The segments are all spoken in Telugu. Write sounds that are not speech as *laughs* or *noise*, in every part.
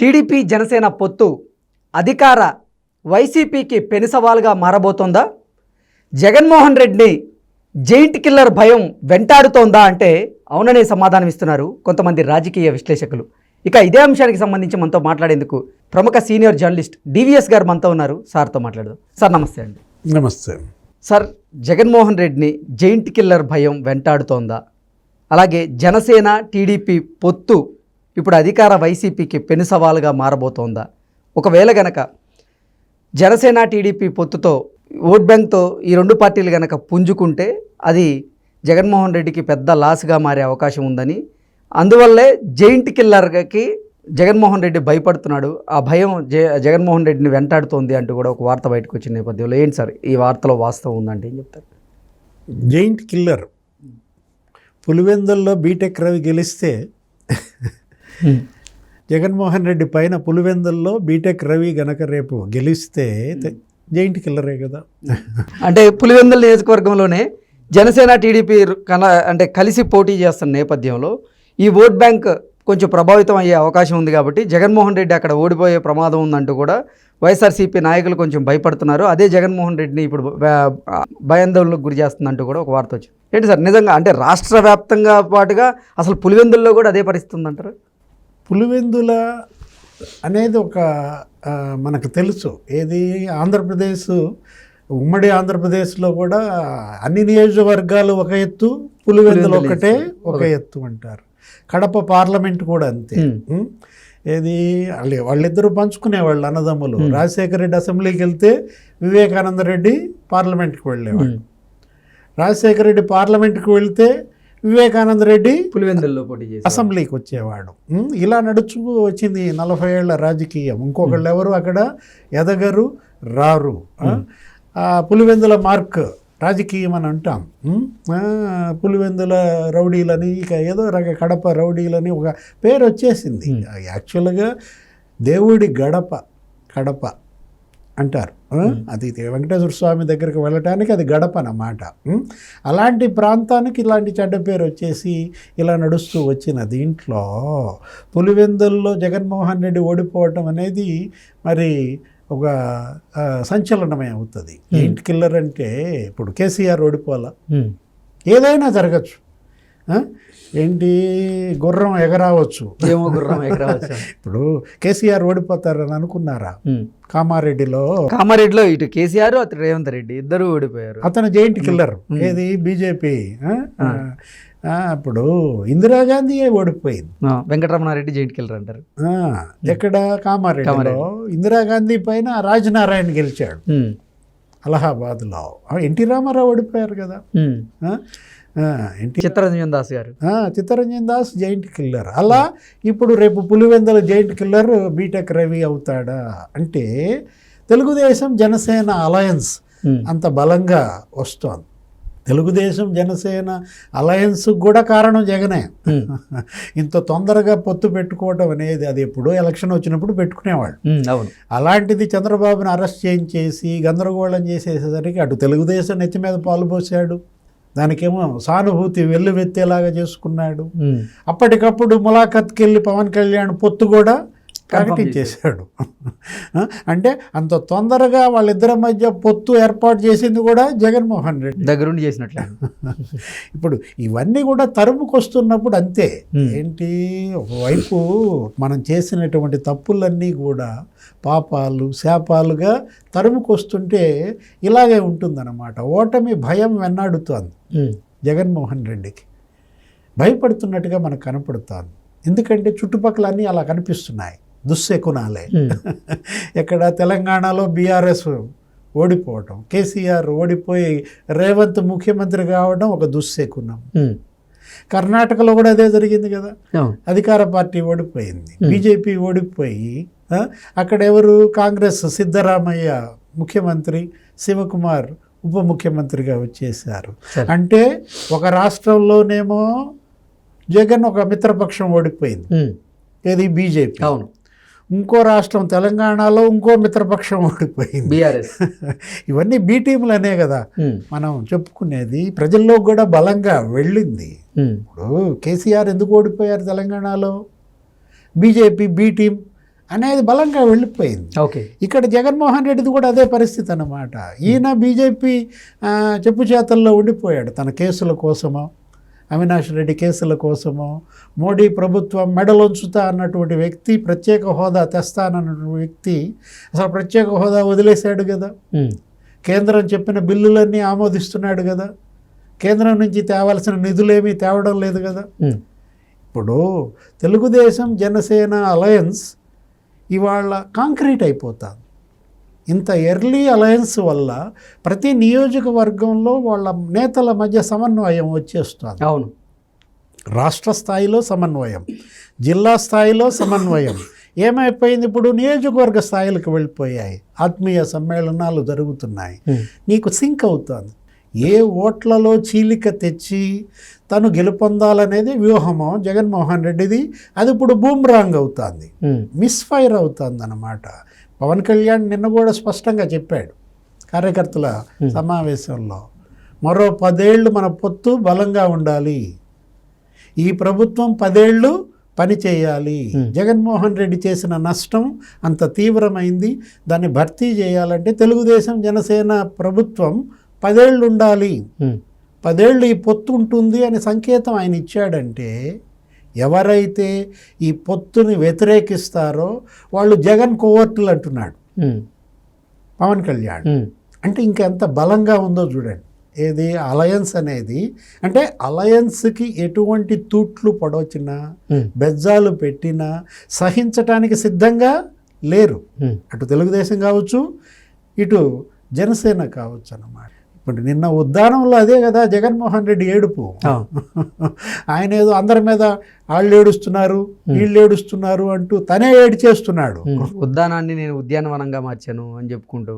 టీడీపీ జనసేన పొత్తు అధికార వైసీపీకి పెను సవాలుగా మారబోతోందా? జగన్మోహన్ రెడ్డిని జైంట్ కిల్లర్ భయం వెంటాడుతోందా అంటే అవుననే సమాధానం ఇస్తున్నారు కొంతమంది రాజకీయ విశ్లేషకులు. ఇక ఇదే అంశానికి సంబంధించి మనతో మాట్లాడేందుకు ప్రముఖ సీనియర్ జర్నలిస్ట్ డివిఎస్ గారు మనతో ఉన్నారు. సార్తో మాట్లాడదాం. సార్ నమస్తే అండి. నమస్తే. సార్ జగన్మోహన్ రెడ్డిని జైంట్ కిల్లర్ భయం వెంటాడుతోందా? అలాగే జనసేన టీడీపీ పొత్తు ఇప్పుడు అధికార వైసీపీకి పెను సవాలుగా మారబోతోందా? ఒకవేళ గనక జనసేన టీడీపీ పొత్తుతో ఓట్ బ్యాంక్తో ఈ రెండు పార్టీలు గనక పుంజుకుంటే అది జగన్మోహన్ రెడ్డికి పెద్ద లాస్గా మారే అవకాశం ఉందని. అందువల్లే జైంట్ కిల్లర్కి జగన్మోహన్ రెడ్డి భయపడుతున్నాడు. ఆ భయం జ జగన్మోహన్ రెడ్డిని వెంటాడుతోంది అంటూ కూడా ఒక వార్త బయటకు వచ్చిన నేపథ్యంలో. ఏంటి సార్ ఈ వార్తలో వాస్తవం ఉందంటే ఏం చెప్తారు? Giant killer. పులివెందుల్లో బీటెక్ రవి గెలిస్తే జగన్మోహన్ రెడ్డి పైన పులివెందుల్లో బీటెక్ రవి గనక రేపు గెలిస్తే జైంట్ కిల్లరే కదా. అంటే పులివెందుల నియోజకవర్గంలోనే జనసేన టీడీపీ కన అంటే కలిసి పోటీ చేస్తున్న నేపథ్యంలో ఈ ఓట్ బ్యాంక్ కొంచెం ప్రభావితం అయ్యే అవకాశం ఉంది కాబట్టి జగన్మోహన్ రెడ్డి అక్కడ ఓడిపోయే ప్రమాదం ఉందంటూ కూడా వైఎస్ఆర్సీపీ నాయకులు కొంచెం భయపడుతున్నారు. అదే జగన్మోహన్ రెడ్డిని ఇప్పుడు భయాందోళనకు గురి చేస్తుందంటూ కూడా ఒక వార్త వచ్చింది. ఏంటి సార్ నిజంగా అంటే రాష్ట్ర వ్యాప్తంగా పాటుగా అసలు పులివెందుల్లో కూడా అదే పరిస్థితి ఉందంటారు? పులివెందుల అనేది ఒక మనకు తెలుసు. ఏది? ఆంధ్రప్రదేశ్ ఉమ్మడి ఆంధ్రప్రదేశ్లో కూడా అన్ని నియోజకవర్గాలు ఒక ఎత్తు పులివెందులు ఒకటే ఒక ఎత్తు అంటారు. కడప పార్లమెంట్ కూడా అంతే? ఏది? వాళ్ళ- వాళ్ళిద్దరూ పంచుకునేవాళ్ళు అన్నదమ్ములు. రాజశేఖర రెడ్డి అసెంబ్లీకి వెళ్తే వివేకానంద రెడ్డి పార్లమెంట్కి వెళ్ళేవాళ్ళు. రాజశేఖర రెడ్డి పార్లమెంట్కి వెళ్తే వివేకానంద రెడ్డి పులివెందుల్లో పోటీ చేసి అసెంబ్లీకి వచ్చేవాడు. ఇలా నడుచు వచ్చింది నలభై ఏళ్ళ రాజకీయం. ఇంకొకళ్ళు ఎవరు? అక్కడ ఎదగరు రారు. పులివెందుల మార్క్ రాజకీయం అని అంటాం. పులివెందుల రౌడీలని ఇక ఏదో రక కడప రౌడీలని ఒక పేరు వచ్చేసింది. యాక్చువల్గా దేవుడి గడప కడప. అంటారు? అది వెంకటేశ్వర స్వామి దగ్గరికి వెళ్ళటానికి అది గడప అన్నమాట? అలాంటి ప్రాంతానికి ఇలాంటి చెడ్డ పేరు వచ్చేసి ఇలా నడుస్తూ వచ్చిన దీంట్లో పులివెందుల్లో జగన్మోహన్ రెడ్డి ఓడిపోవటం అనేది మరి ఒక సంచలనమే అవుతుంది ఏంటి కిల్లర్ అంటే ఇప్పుడు కేసీఆర్ ఓడిపోవాలా. ఏదైనా జరగచ్చు? ఏంటి? గుర్రం ఎగరావచ్చు. ఏమో గుర్రం ఎక్కడ వచ్చాం ఇప్పుడు కేసీఆర్ ఓడిపోతారని అనుకున్నారా. కామారెడ్డిలో. కామారెడ్డిలో ఇటు కేసీఆర్ అటు రేవంత్ రెడ్డి ఇద్దరు ఓడిపోయారు. అతను జైంట్ కిల్లర్. ఏది? బీజేపీ. ఇప్పుడు ఇందిరాగాంధీ ఓడిపోయింది. వెంకటరమణారెడ్డి జైంట్ కిల్లర్ అంటారు. ఎక్కడ? కామారెడ్డిలో. ఇందిరాగాంధీ పైన రాజనారాయణ గెలిచాడు. అలహాబాద్లో. ఎన్టీ రామారావు ఓడిపోయారు కదా. ఎన్టీ చిత్తరంజన్ దాస్ గారు. Chittaranjan Das giant killer. అలా ఇప్పుడు రేపు Pulivendula giant killer BTech Ravi అవుతాడా అంటే తెలుగుదేశం జనసేన అలయన్స్. అంత బలంగా వస్తోంది. తెలుగుదేశం జనసేన అలయన్స్ కూడా కారణం జగనే. *laughs* ఇంత తొందరగా పొత్తు పెట్టుకోవటం అనేది అది ఎప్పుడో ఎలక్షన్ వచ్చినప్పుడు పెట్టుకునేవాళ్ళు. ఉమ్, అవును. అలాంటిది చంద్రబాబుని అరెస్ట్ చేయించేసి గందరగోళం చేసేసరికి అటు తెలుగుదేశం నెత్తి మీద పాలు పోసాడు. దానికేమో సానుభూతి వెల్లువెత్తేలాగా చేసుకున్నాడు. అప్పటికప్పుడు ములాఖత్కి వెళ్ళి పవన్ కళ్యాణ్ పొత్తు కూడా ప్రకటించేశాడు. *laughs* అంటే అంత తొందరగా వాళ్ళిద్దరి మధ్య పొత్తు ఏర్పాటు చేసింది కూడా జగన్మోహన్ రెడ్డి. దగ్గరుండి చేసినట్లే. *laughs* ఇప్పుడు ఇవన్నీ కూడా తరుముకొస్తున్నప్పుడు అంతే. ఏంటి? ఒకవైపు మనం చేసినటువంటి తప్పులన్నీ కూడా పాపాలు శాపాలుగా తరుముకొస్తుంటే ఇలాగే ఉంటుందన్నమాట. ఓటమి భయం వెన్నాడుతోంది. జగన్మోహన్ రెడ్డికి. భయపడుతున్నట్టుగా మనకు కనపడుతోంది. ఎందుకంటే చుట్టుపక్కల అన్నీ అలా కనిపిస్తున్నాయి. దుశ్శకునాలే. ఇక్కడ *laughs* తెలంగాణలో బీఆర్ఎస్ ఓడిపోవటం కేసీఆర్ ఓడిపోయి రేవంత్ ముఖ్యమంత్రి కావడం ఒక దుశ్శకునం. కర్ణాటకలో కూడా అదే జరిగింది కదా. అధికార పార్టీ ఓడిపోయింది. బీజేపీ ఓడిపోయి అక్కడ ఎవరు? కాంగ్రెస్ సిద్ధరామయ్య ముఖ్యమంత్రి శివకుమార్ ఉప ముఖ్యమంత్రిగా వచ్చేసారు సరే. అంటే ఒక రాష్ట్రంలోనేమో జగన్ ఒక మిత్రపక్షం ఓడిపోయింది. ఏది? బీజేపీ. అవును. ఇంకో రాష్ట్రం తెలంగాణలో ఇంకో మిత్రపక్షం ఓడిపోయింది. బీఆర్ఎస్. *laughs* ఇవన్నీ బీ టీములనే కదా. మనం చెప్పుకునేది ప్రజల్లో కూడా బలంగా వెళ్ళింది. ఇప్పుడు కేసీఆర్ ఎందుకు ఓడిపోయారు తెలంగాణలో? బీజేపీ బీ టీం అనేది బలంగా వెళ్ళిపోయింది. ఓకే. ఇక్కడ జగన్మోహన్ రెడ్డిది కూడా అదే పరిస్థితి అన్నమాట. ఈయన బీజేపీ చెప్పు చేతల్లో ఉండిపోయాడు. తన కేసుల కోసమో అవినాష్ రెడ్డి కేసుల కోసమో మోడీ ప్రభుత్వం మెడలొంచుతా అన్నటువంటి వ్యక్తి ప్రత్యేక హోదా తెస్తానన్నటువంటి వ్యక్తి అసలు ప్రత్యేక హోదా వదిలేశాడు కదా. కేంద్రం చెప్పిన బిల్లులన్నీ ఆమోదిస్తున్నాడు కదా. కేంద్రం నుంచి తేవాల్సిన నిధులేమీ తేవడం లేదు కదా. ఇప్పుడు తెలుగుదేశం జనసేన అలయన్స్ ఇవాళ కాంక్రీట్ అయిపోతుంది. ఇంత ఎర్లీ అలయన్స్ వల్ల ప్రతి నియోజకవర్గంలో వాళ్ళ నేతల మధ్య సమన్వయం వచ్చేస్తుంది. అవును. రాష్ట్ర స్థాయిలో సమన్వయం జిల్లా స్థాయిలో సమన్వయం. ఏమైపోయింది? ఇప్పుడు నియోజకవర్గ స్థాయిలకు వెళ్ళిపోయాయి. ఆత్మీయ సమ్మేళనాలు జరుగుతున్నాయి. నీకు సింక్ అవుతుంది. ఏ ఓట్లలో చీలిక తెచ్చి తను గెలుపొందాలనేది వ్యూహమో జగన్మోహన్ రెడ్డిది. అది ఇప్పుడు బూమ్రాంగ్ అవుతుంది. మిస్ఫైర్ అవుతుంది అన్నమాట పవన్ కళ్యాణ్ నిన్న కూడా స్పష్టంగా చెప్పాడు కార్యకర్తల సమావేశంలో. మరో పదేళ్ళు మన పొత్తు బలంగా ఉండాలి. ఈ ప్రభుత్వం పదేళ్ళు పని చేయాలి. జగన్మోహన్ రెడ్డి చేసిన నష్టం అంత తీవ్రమైంది. దాన్ని భర్తీ చేయాలంటే తెలుగుదేశం జనసేన ప్రభుత్వం పదేళ్ళు ఉండాలి పదేళ్ళు ఈ పొత్తు ఉంటుంది అని సంకేతం ఆయన ఇచ్చాడంటే ఎవరైతే ఈ పొత్తుని వ్యతిరేకిస్తారో వాళ్ళు జగన్ కోవర్టులు అంటున్నాడు. పవన్ కళ్యాణ్. అంటే ఇంకెంత బలంగా ఉందో చూడండి. ఏది అలయన్స్ అనేది అంటే అలయన్స్కి ఎటువంటి తూట్లు పడవచ్చినా బెజ్జాలు పెట్టినా సహించటానికి సిద్ధంగా లేరు. అటు తెలుగుదేశం కావచ్చు ఇటు జనసేన కావచ్చు అన్నమాట. ఇప్పుడు నిన్న ఉద్దానంలో అదే కదా జగన్మోహన్ రెడ్డి ఏడుపు. ఆయన ఏదో అందరి మీద వాళ్ళు ఏడుస్తున్నారు వీళ్ళు ఏడుస్తున్నారు అంటూ తనే ఏడిచేస్తున్నాడు. ఉమ్, ఉద్యానాన్ని నేను ఉద్యానవనంగా మార్చాను అని చెప్పుకుంటూ.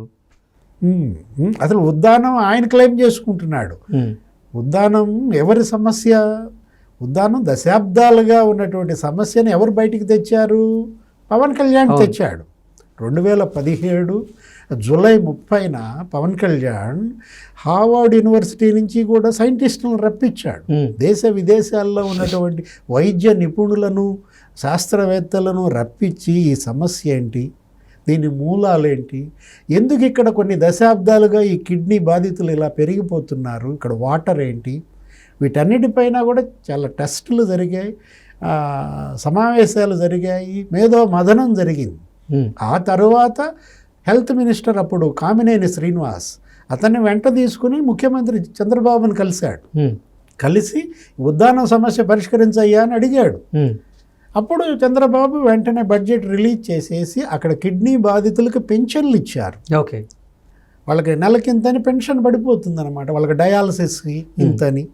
అసలు ఉద్దానం ఆయన క్లెయిమ్ చేసుకుంటున్నాడు. ఉద్దానం ఎవరి సమస్య? ఉద్దానం దశాబ్దాలుగా ఉన్నటువంటి సమస్యని ఎవరు బయటికి తెచ్చారు? పవన్ కళ్యాణ్. తెచ్చాడు. రెండు వేల పదిహేడు జూలై ముప్పైన పవన్ కళ్యాణ్ హార్వర్డ్ యూనివర్సిటీ నుంచి కూడా సైంటిస్టులను రప్పించాడు. దేశ విదేశాల్లో ఉన్నటువంటి వైద్య నిపుణులను శాస్త్రవేత్తలను రప్పించి ఈ సమస్య ఏంటి? దీని మూలాలేంటి? ఎందుకు ఇక్కడ కొన్ని దశాబ్దాలుగా ఈ కిడ్నీ బాధితులు ఇలా పెరిగిపోతున్నారు? ఇక్కడ వాటర్ ఏంటి? వీటన్నిటిపైన కూడా చాలా టెస్టులు జరిగాయి. సమావేశాలు జరిగాయి. మేధో మదనం జరిగింది. ఆ తరువాత హెల్త్ మినిస్టర్ అప్పుడు కామినేని శ్రీనివాస్ అతన్ని వెంట తీసుకుని ముఖ్యమంత్రి చంద్రబాబును కలిశాడు. ఉమ్, కలిసి ఉద్దానం సమస్య పరిష్కరించయ్యా అని అడిగాడు. ఉమ్, అప్పుడు చంద్రబాబు వెంటనే బడ్జెట్ రిలీజ్ చేసేసి అక్కడ కిడ్నీ బాధితులకు పెన్షన్లు ఇచ్చారు. ఓకే. వాళ్ళకి నెలకింతని పెన్షన్ పడిపోతుంది అనమాట వాళ్ళకి డయాలసిస్కి ఇంతని.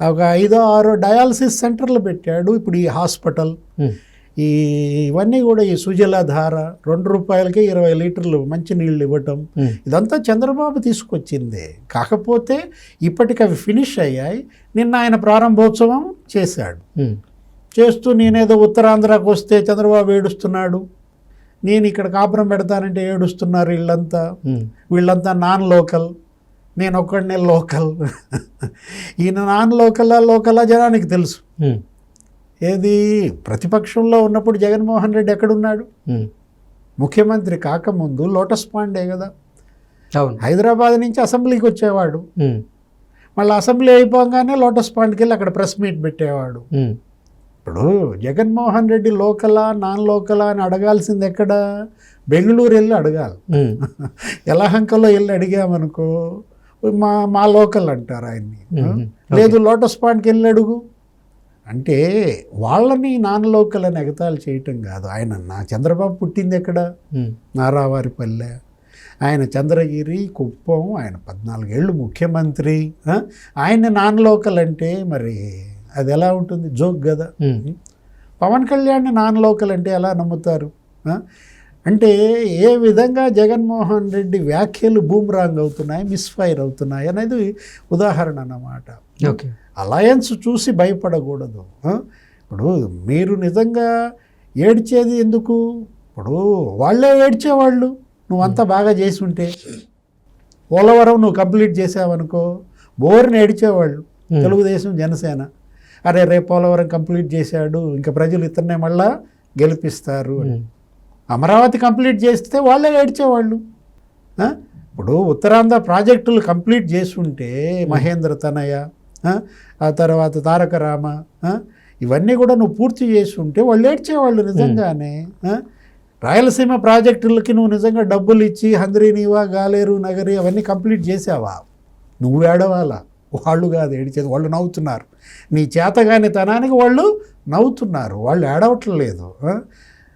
ఒక ఐదో ఆరో డయాలసిస్ సెంటర్లు పెట్టాడు. ఇప్పుడు ఈ హాస్పిటల్ ఈ ఇవన్నీ కూడా ఈ సుజలధార రెండు రూపాయలకి ఇరవై లీటర్లు మంచినీళ్ళు ఇవ్వటం. ఇదంతా చంద్రబాబు తీసుకొచ్చిందే. కాకపోతే ఇప్పటికి అవి ఫినిష్ అయ్యాయి. నిన్న ఆయన ప్రారంభోత్సవం చేశాడు. చేస్తూ నేనేదో ఉత్తరాంధ్రకు వస్తే చంద్రబాబు ఏడుస్తున్నాడు. నేను ఇక్కడ కాపురం పెడతానంటే ఏడుస్తున్నారు వీళ్ళంతా. వీళ్ళంతా నాన్ లోకల్. నేను ఒక్కడనే లోకల్. ఈయన నాన్ లోకలా లోకలా జనానికి తెలుసు. ఏది? ప్రతిపక్షంలో ఉన్నప్పుడు జగన్మోహన్ రెడ్డి ఎక్కడున్నాడు? ముఖ్యమంత్రి కాకముందు లోటస్ పాండే కదా. అవును. హైదరాబాద్ నుంచి అసెంబ్లీకి వచ్చేవాడు. మళ్ళీ అసెంబ్లీ అయిపోగానే లోటస్ పాండ్కి వెళ్ళి అక్కడ ప్రెస్ మీట్ పెట్టేవాడు. ఇప్పుడు జగన్మోహన్ రెడ్డి లోకలా నాన్ లోకలా అని అడగాల్సింది ఎక్కడ? బెంగళూరు వెళ్ళి అడగాలి. *laughs* యలహంకలో వెళ్ళి అడిగామనుకో మా మా లోకల్ అంటారు ఆయన్ని. లేదు లోటస్ పాండ్కి వెళ్ళి అడుగు. అంటే వాళ్ళని నాన్ లోకల్ అని ఎగతాళి చేయటం కాదు. ఆయన నా చంద్రబాబు పుట్టింది ఎక్కడ? నారావారిపల్లె. ఆయన చంద్రగిరి కుప్పం ఆయన పద్నాలుగేళ్ళు ముఖ్యమంత్రి? ఆయన నాన్ లోకల్ అంటే మరి అది ఎలా ఉంటుంది? జోక్ కదా. పవన్ కళ్యాణ్ నాన్ లోకల్ అంటే ఎలా నమ్ముతారు? అంటే ఏ విధంగా జగన్మోహన్ రెడ్డి వ్యాఖ్యలు బూమ్రాంగ్ అవుతున్నాయి మిస్ఫైర్ అవుతున్నాయి అనేది ఉదాహరణ అన్నమాట. ఓకే. అలయన్స్ చూసి భయపడకూడదు? ఇప్పుడు మీరు నిజంగా ఏడ్చేది ఎందుకు? ఇప్పుడు వాళ్ళే ఏడ్చేవాళ్ళు. నువ్వంతా బాగా చేసి ఉంటే పోలవరం నువ్వు కంప్లీట్ చేసావనుకో బోర్ని ఏడ్చేవాళ్ళు. Hmm. తెలుగుదేశం జనసేన. అరే రేపు పోలవరం కంప్లీట్ చేశాడు ఇంకా ప్రజలు ఇతన్నే మళ్ళా గెలిపిస్తారు. ఉమ్, అమరావతి కంప్లీట్ చేస్తే వాళ్ళే ఏడ్చేవాళ్ళు? ఇప్పుడు ఉత్తరాంధ్ర ప్రాజెక్టులు కంప్లీట్ చేస్తుంటే మహేంద్ర తనయ ఆ? తర్వాత తారక రామ? ఇవన్నీ కూడా నువ్వు పూర్తి చేస్తుంటే వాళ్ళు ఏడ్చేవాళ్ళు నిజంగానే? రాయలసీమ ప్రాజెక్టులకి నువ్వు నిజంగా డబ్బులు ఇచ్చి హంద్రీనీవా గాలేరు నగరి అవన్నీ కంప్లీట్ చేసావా నువ్వు ఏడవాలా వాళ్ళు కాదు ఏడిచేది వాళ్ళు నవ్వుతున్నారు నీ చేతగాని తనానికి వాళ్ళు నవ్వుతున్నారు వాళ్ళు ఏడవట్లేదు ఆ?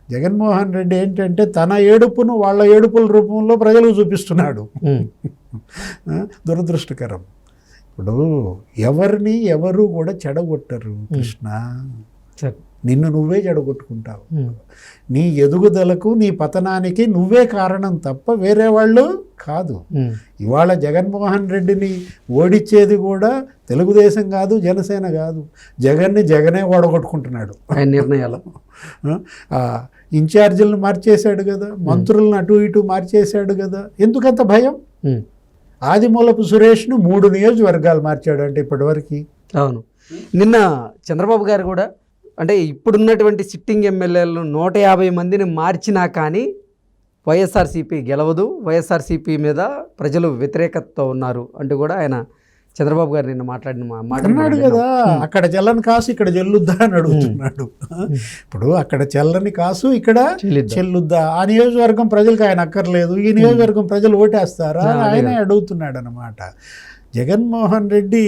జగన్మోహన్ రెడ్డి ఏంటంటే తన ఏడుపును వాళ్ళ ఏడుపుల రూపంలో ప్రజలకు చూపిస్తున్నాడు? దురదృష్టకరం ఇప్పుడు ఎవరిని ఎవరు కూడా చెడగొట్టరు కృష్ణ. నిన్ను నువ్వే చెడగొట్టుకుంటావు. నీ ఎదుగుదలకు నీ పతనానికి నువ్వే కారణం తప్ప వేరే వాళ్ళు కాదు. ఇవాళ జగన్మోహన్ రెడ్డిని ఓడించేది కూడా తెలుగుదేశం కాదు జనసేన కాదు. జగన్ని జగనే ఓడగొట్టుకుంటున్నాడు. ఆయన నిర్ణయాలు. ఇన్ఛార్జీలను మార్చేశాడు కదా మంత్రులను అటు ఇటు మార్చేశాడు కదా. ఎందుకంత భయం? ఆదిమూలపు సురేష్ను మూడు నియోజకవర్గాలు మార్చాడు అంటే ఇప్పటివరకు. అవును. నిన్న చంద్రబాబు గారు కూడా అంటే ఇప్పుడున్నటువంటి సిట్టింగ్ ఎమ్మెల్యేలను నూట యాభై మందిని మార్చినా కానీ వైఎస్ఆర్సీపీ గెలవదు వైఎస్ఆర్సీపీ మీద ప్రజలు వ్యతిరేకతతో ఉన్నారు అంటూ కూడా ఆయన చంద్రబాబు గారు నిన్న మాట్లాడిన మా- మాట అన్నాడు కదా అక్కడ చెల్లని కాసు ఇక్కడ చెల్లుద్దా అని అడుగుతున్నాడు. ఇప్పుడు అక్కడ చెల్లని కాసు ఇక్కడ చెల్లిద్దాం. ఆ నియోజకవర్గం ప్రజలకు ఆయన అక్కర్లేదు. ఈ నియోజకవర్గం ప్రజలు ఓటేస్తారా ఆయనే అడుగుతున్నాడు అనమాట జగన్మోహన్ రెడ్డి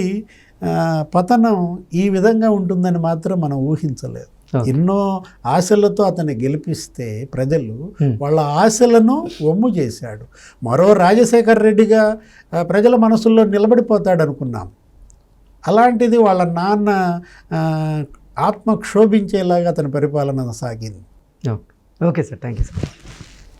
పతనం ఈ విధంగా ఉంటుందని మాత్రం మనం ఊహించలేదు. ఎన్నో ఆశలతో అతన్ని గెలిపిస్తే ప్రజలు. వాళ్ళ ఆశలను వమ్ము చేశాడు. మరో రాజశేఖర్ రెడ్డిగా ప్రజల మనసుల్లో నిలబడిపోతాడు అనుకున్నాం అలాంటిది వాళ్ళ నాన్న ఆత్మ క్షోభించేలాగా అతని పరిపాలన సాగింది. Okay. Sir. Thank you sir.